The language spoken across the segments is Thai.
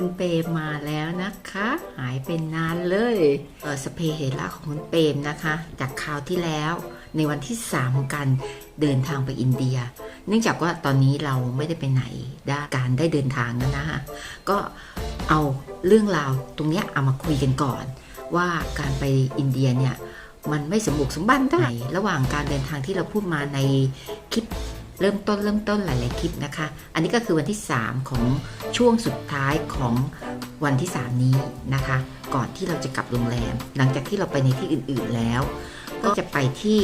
คุณเปรมมาแล้วนะคะ หายเป็นนานเลยเออสเปเหระของคุณเปรมนะคะ จากคราวที่แล้ว ในวันที่ 3 ของการเดินทางไปอินเดีย เนื่องจากว่าตอนนี้เราไม่ได้ไปไหนได้การได้เดินทางนั้นนะคะก็เอาเรื่องราวตรงนี้เอามาคุยกันก่อน ว่าการไปอินเดียเนี่ยมันไม่สมบุกสมบันเท่าไหร่ระหว่างการเดินทางที่เราพูดมาในคลิป เริ่มต้นเริ่มต้นหลาย ๆ คลิปนะคะ อันนี้ก็คือวันที่ 3 ของช่วงสุดท้ายของวันที่ 3 นี้นะคะ ก่อนที่เราจะกลับโรงแรม หลังจากที่เราไปในที่อื่น ๆ แล้ว ก็จะไปที่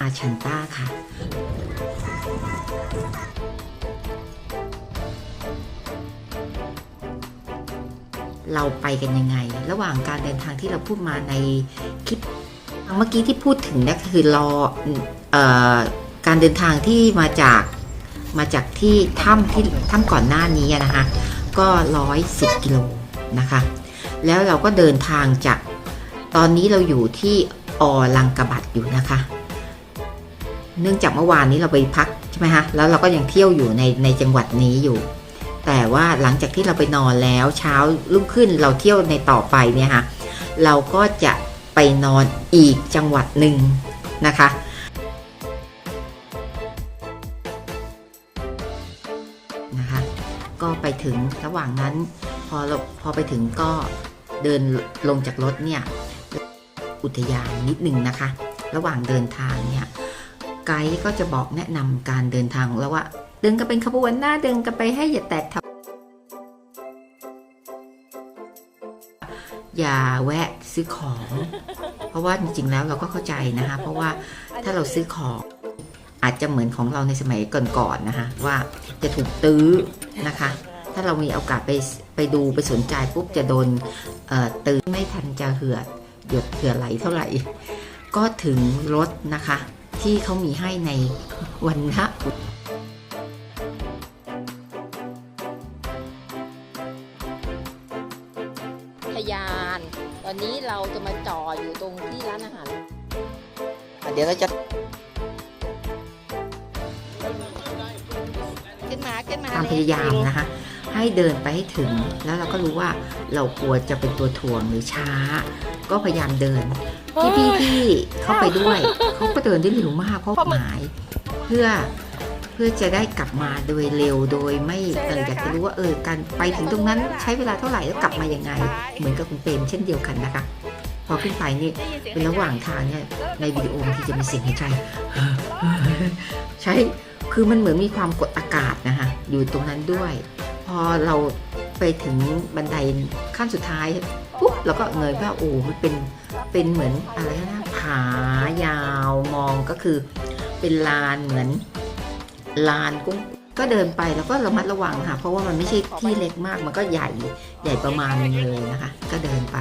อาชันตาค่ะเราไปกันยังไง ระหว่างการเดินทางที่เราพูดมาในคลิป เมื่อกี้ที่พูดถึงนี่คือรอเออ การเดินทางที่มาจากมาจากที่ถ้ำที่ถ้ำก่อนหน้านี้นะคะก็ร้อยสิบกิโลนะคะ แล้วเราก็เดินทางจากตอนนี้เราอยู่ที่ออลังกบัดอยู่นะคะ เนื่องจากเมื่อวานนี้เราไปพักใช่ไหมคะแล้วเราก็ยังเที่ยวอยู่ในในจังหวัดนี้อยู่ แต่ว่าหลังจากที่เราไปนอนแล้วเช้ารุ่งขึ้นเราเที่ยวในต่อไปเนี่ยค่ะเราก็จะไปนอนอีกจังหวัดหนึ่งนะคะ ถึงระหว่างนั้น พอพอไปถึงก็เดินลงจากรถเนี่ยอุทยานนิดนึงนะคะ ระหว่างเดินทางเนี่ยไกด์ก็จะบอกแนะนำการเดินทางของเราว่าเดินกันเป็นขบวนหน้าเดินกันไปให้อย่าแตกทับอย่าแวะซื้อของ เพราะว่าจริงๆแล้วเราก็เข้าใจนะคะ เพราะว่าถ้าเราซื้อของอาจจะเหมือนของเราในสมัยก่อนๆนะคะ ว่าจะถูกตื้อนะคะ ถ้าเรามีโอกาสไปไปดูไปสนใจปุ๊บจะโดนเอ่อตื้อไม่ทันจะเหือดหยดเหือไหลเท่าไหร่ ก็ถึงรถนะคะ ที่เขามีให้ในวันนะพยาน ตอนนี้เราจะมาจออยู่ตรงที่ร้านอาหาร เดี๋ยวเราจะขึ้นมาขึ้นมาความพยายามนะคะ ให้เดินไปให้ถึง แล้วเราก็รู้ว่าเรากลัวจะเป็นตัวถ่วงหรือช้า ก็พยายามเดินที่พี่ที่เข้าไปด้วยเขาก็เดินได้เร็วมากเพราะหมายเพื่อเพื่อจะได้กลับมาโดยเร็วโดยไม่เอออยากจะรู้ว่าเออการไปถึงตรงนั้นใช้เวลาเท่าไหร่แล้วกลับมายังไง เหมือนกับคุณเปรมเช่นเดียวกันนะคะ พอขึ้นไปนี่เป็นระหว่างทางเนี่ยในวิดีโอบางทีจะมีเสียงหายใจใช่คือมันเหมือนมีความกดอากาศนะคะอยู่ตรงนั้นด้วยพ อเราไปถึงบันไดขั้นสุดท้ายปุ๊บเราก็เงยว่าโอ้มันเป็นเป็นเหมือนอะไรนะผายาวมองก็คือ เป็นลานเหมือนลานกุ้งก็เดินไปแล้วก็ระมัดระวังค่ะ เพราะว่ามันไม่ใช่ที่เล็กมากมันก็ใหญ่ใหญ่ประมาณนึงเลยนะคะ ก็เดินไป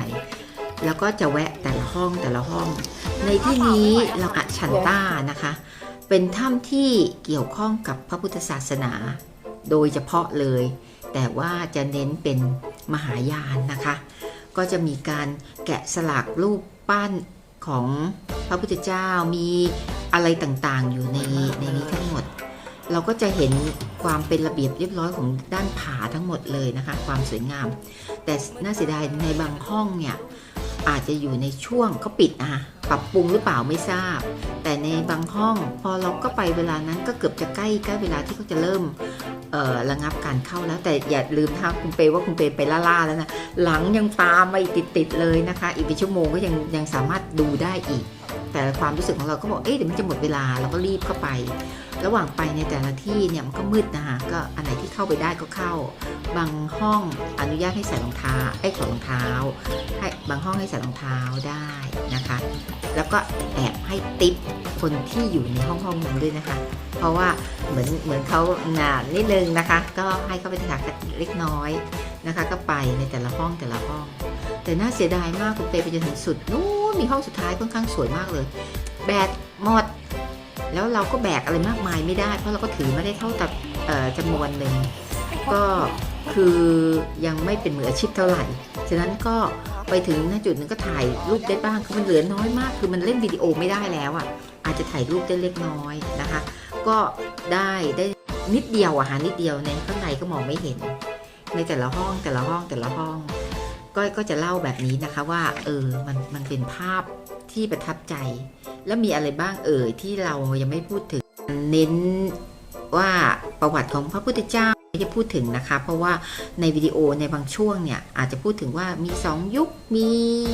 แล้วก็จะแวะแต่ละห้องแต่ละห้อง ในที่นี้เราอะชันต้านะคะ เป็นถ้ำที่เกี่ยวข้องกับพระพุทธศาสนา โดยเฉพาะเลย แต่ว่าจะเน้นเป็นมหายานนะคะ ก็จะมีการแกะสลักรูปปั้นของพระพุทธเจ้ามีอะไรต่างๆ อยู่ในในนี้ทั้งหมด เราก็จะเห็นความเป็นระเบียบเรียบร้อยของด้านผาทั้งหมดเลยนะคะ ความสวยงาม แต่น่าเสียดายในบางห้องเนี่ยอาจจะอยู่ในช่วงเขาปิดนะคะปรับปรุงหรือเปล่าไม่ทราบ แต่ในบางห้องพอเราก็ไปเวลานั้นก็เกือบจะใกล้ใกล้เวลาที่เขาจะเริ่ม ระงับการเข้าแล้ว แต่อย่าลืมนะคะคุณเปว่าคุณเปไปล่าๆแล้วนะหลังยังตามมาอีกติดๆเลยนะคะ อีกเป็นชั่วโมงก็ยังยังสามารถดูได้อีก แต่ความรู้สึกของเราก็บอกเอ๊ะเดี๋ยวมันจะหมดเวลาเราก็รีบเข้าไป ระหว่างไปในแต่ละที่เนี่ยมันก็มืดนะคะก็อันไหนที่เข้าไปได้ก็เข้า บางห้องอนุญาตให้ใส่รองเท้าไอ้ถอดรองเท้า ให้บางห้องให้ใส่รองเท้าได้นะคะ แล้วก็แอบให้ติปคนที่อยู่ในห้องห้องนั้นด้วยนะคะ เพราะว่าเหมือนเหมือนเขาหนานิดนึงนะคะ ก็ให้เขาไปถักเล็กน้อยนะคะ ก็ไปในแต่ละห้องแต่ละห้อง แต่น่าเสียดายมากคุณเปไปจนถึงสุดนู้นมีห้องสุดท้ายค่อนข้างสวยมากเลย แบตหมด แล้วเราก็แบกอะไรมากมายไม่ได้ เพราะเราก็ถือไม่ได้เท่ากับจำนวนหนึ่งก็คือยังไม่เป็นมืออาชีพเท่าไหร่ ฉะนั้นก็ไปถึงณจุดหนึงก็ถ่ายรูปได้บ้างคือมันเหลือน้อยมาก คือมันเล่นวิดีโอไม่ได้แล้วอะ อาจจะถ่ายรูปได้เล็กน้อยนะคะ ก็ได้ได้นิดเดียวอะฮะนิดเดียวในข้างในก็มองไม่เห็น ในแต่ละห้องแต่ละห้องแต่ละห้อง ก็ก็จะเล่าแบบนี้นะคะว่าเออมันมันเป็นภาพ ที่ประทับใจ แล้วมีอะไรบ้างเอ่ยที่เรายังไม่พูดถึงเน้นว่าประวัติของพระพุทธเจ้าไม่ได้พูดถึงนะคะ เพราะว่าในวิดีโอในบางช่วงเนี่ย อาจจะพูดถึงว่ามีสองยุค มี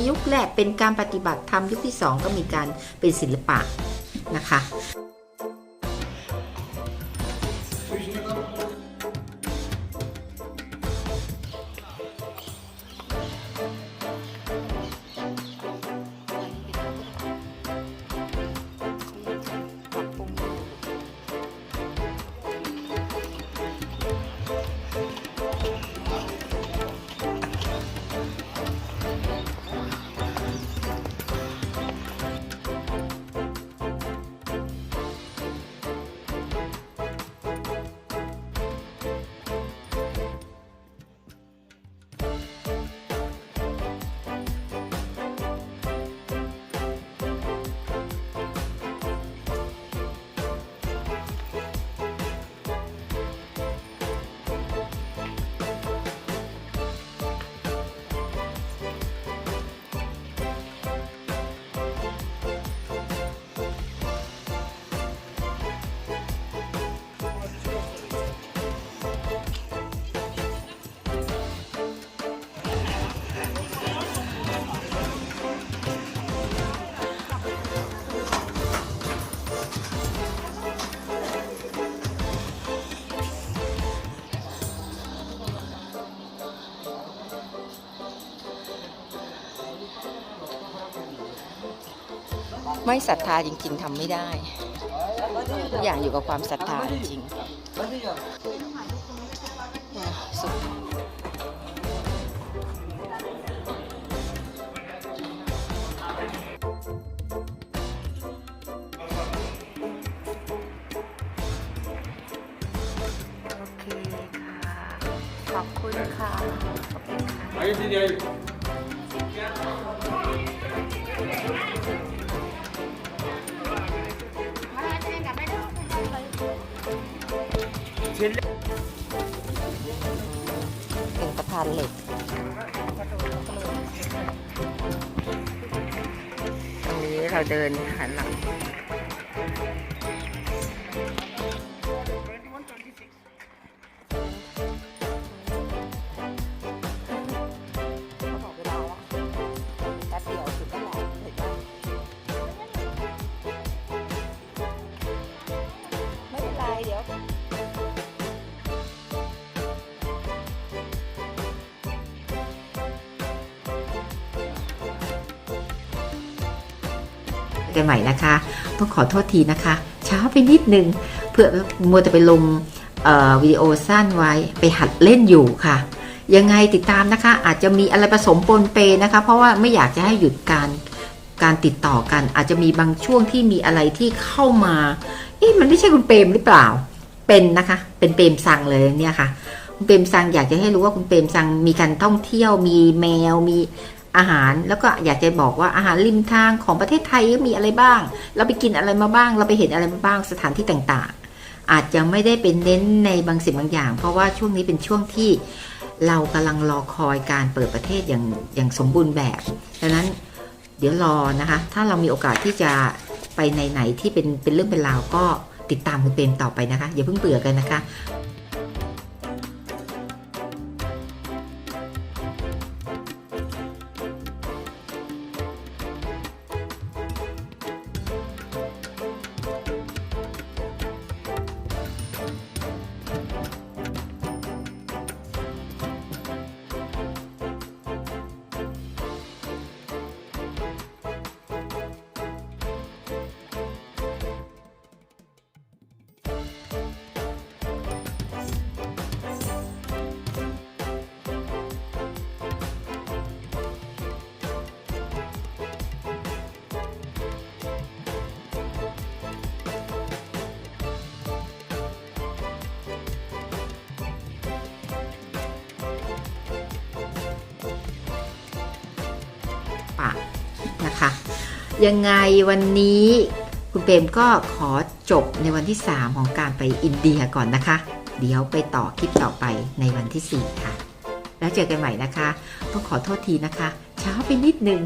ยุคแรกเป็นการปฏิบัติธรรมยุคที่สองก็มีการเป็นศิลปะนะคะ ไม่ศรัทธาจริง ๆทำไม่ได้ทุกอย่างอยู่กับความศรัทธาจริงๆสุดโอเคค่ะขอบคุณค่ะขอบคุณค่ะ เป็นสะพานเหล็กตรงนี้เราเดินหันหลัง กันใหม่นะคะ ต้องขอโทษทีนะคะ ช้าไปนิดนึงเพื่อมัวแต่ไปลงวิดีโอสั้นไว้ไปหัดเล่นอยู่ค่ะ ยังไงติดตามนะคะ อาจจะมีอะไรผสมปนเปนะคะ เพราะว่าไม่อยากจะให้หยุดการการติดต่อกัน อาจจะมีบางช่วงที่มีอะไรที่เข้ามาเอ๊ะมันไม่ใช่คุณเปรมหรือเปล่าเป็นนะคะ เป็นเปรมซังเลยเนี่ยค่ะ คุณเปรมซังอยากจะให้รู้ว่าคุณเปรมซังมีการท่องเที่ยวมีแมวมี อาหารแล้วก็อยากจะบอกว่าอาหารริมทางของประเทศไทยมีอะไรบ้าง เราไปกินอะไรมาบ้าง เราไปเห็นอะไรมาบ้างสถานที่ต่างๆ อาจจะไม่ได้เป็นเน้นในบางสิ่งบางอย่าง เพราะว่าช่วงนี้เป็นช่วงที่เรากำลังรอคอยการเปิดประเทศอย่างอย่างสมบูรณ์แบบดังนั้นเดี๋ยวรอนะคะ ถ้าเรามีโอกาสที่จะไปไหนๆที่เป็นเป็นเรื่องเป็นราวก็ติดตามคุณเปรมต่อไปนะคะ อย่าเพิ่งเบื่อกันนะคะ ปะนะคะ ยังไงวันนี้คุณเปรมก็ขอจบในวันที่ 3 ของการไปอินเดียก่อนนะคะ เดี๋ยวไปต่อคลิปต่อไปในวันที่ 4 ค่ะ แล้วเจอกันใหม่นะคะ ก็ขอโทษทีนะคะ เช้าไปนิดนึง